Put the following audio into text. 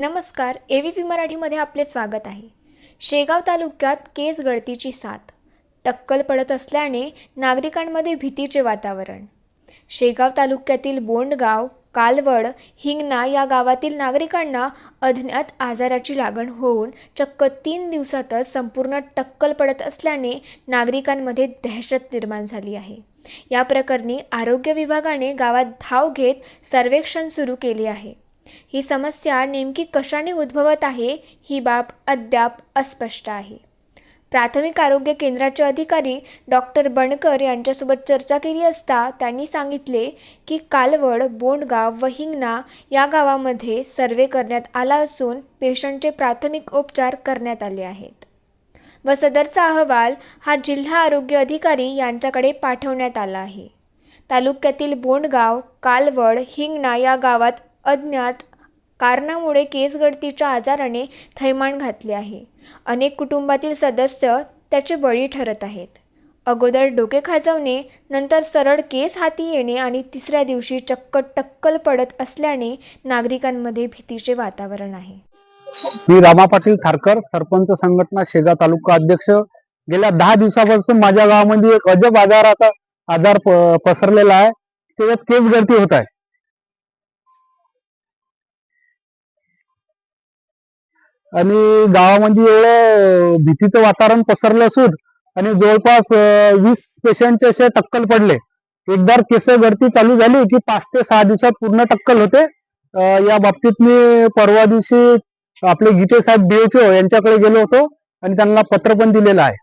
नमस्कार A V P मराठीमध्ये आपले स्वागत आहे. शेगाव तालुक्यात केस गळतीची साथ. टक्कल पडत असल्याने नागरिकांमध्ये भीतीचे वातावरण. शेगाव तालुक्यातील बोंडगाव कालवड हिंगणा या गावातील नागरिकांना अज्ञात आजाराची लागण होऊन चक्क तीन दिवसातच संपूर्ण टक्कल पडत असल्याने नागरिकांमध्ये दहशत निर्माण झाली आहे. या प्रकरणी आरोग्य विभागाने गावात धाव घेत सर्वेक्षण सुरू केले आहे. ही समस्या नेमकी कशाने उद्भवत आहे ही बाब अद्याप अस्पष्ट आहे. प्राथमिक आरोग्य केंद्राचे अधिकारी डॉक्टर बणकर यांच्यासोबत चर्चा केली असता त्यांनी सांगितले की कालवड बोंडगाव व हिंगणा या गावामध्ये सर्वे करण्यात आला असून पेशंटचे प्राथमिक उपचार करण्यात आले आहेत. व सदरचा अहवाल हा जिल्हा आरोग्य अधिकारी यांच्याकडे पाठवण्यात आला आहे. तालुक्यातील बोंडगाव कालवड हिंगणा या गावात अज्ञात कारणामुळे केसगळतीच्या आजाराने थैमान घातले आहे. अनेक कुटुंबातील सदस्य त्याचे बळी ठरत आहेत. अगोदर डोके खाजवणे नंतर सरळ केस हाती येणे आणि तिसऱ्या दिवशी चक्क टक्कल पडत असल्याने नागरिकांमध्ये भीतीचे वातावरण आहे. मी रामा पाटील खारकर सरपंच संघटना शेगा तालुका अध्यक्ष. गेल्या दहा दिवसापासून माझ्या गावामध्ये एक अजब आजाराचा आजार पसरलेला आहे. त्याच्यात केस गळती होत आहे. आणि गावामध्ये एवढं भीतीचं वातावरण पसरलं असून आणि जवळपास वीस पेशंटचे असे टक्कल पडले. एकदा केस गळती चालू झाली की पाच ते सहा दिवसात पूर्ण टक्कल होते. या बाबतीत मी परवा दिवशी आपले गीते साहेब डीएचओ यांच्याकडे गेलो होतो आणि त्यांना पत्र पण दिलेलं आहे.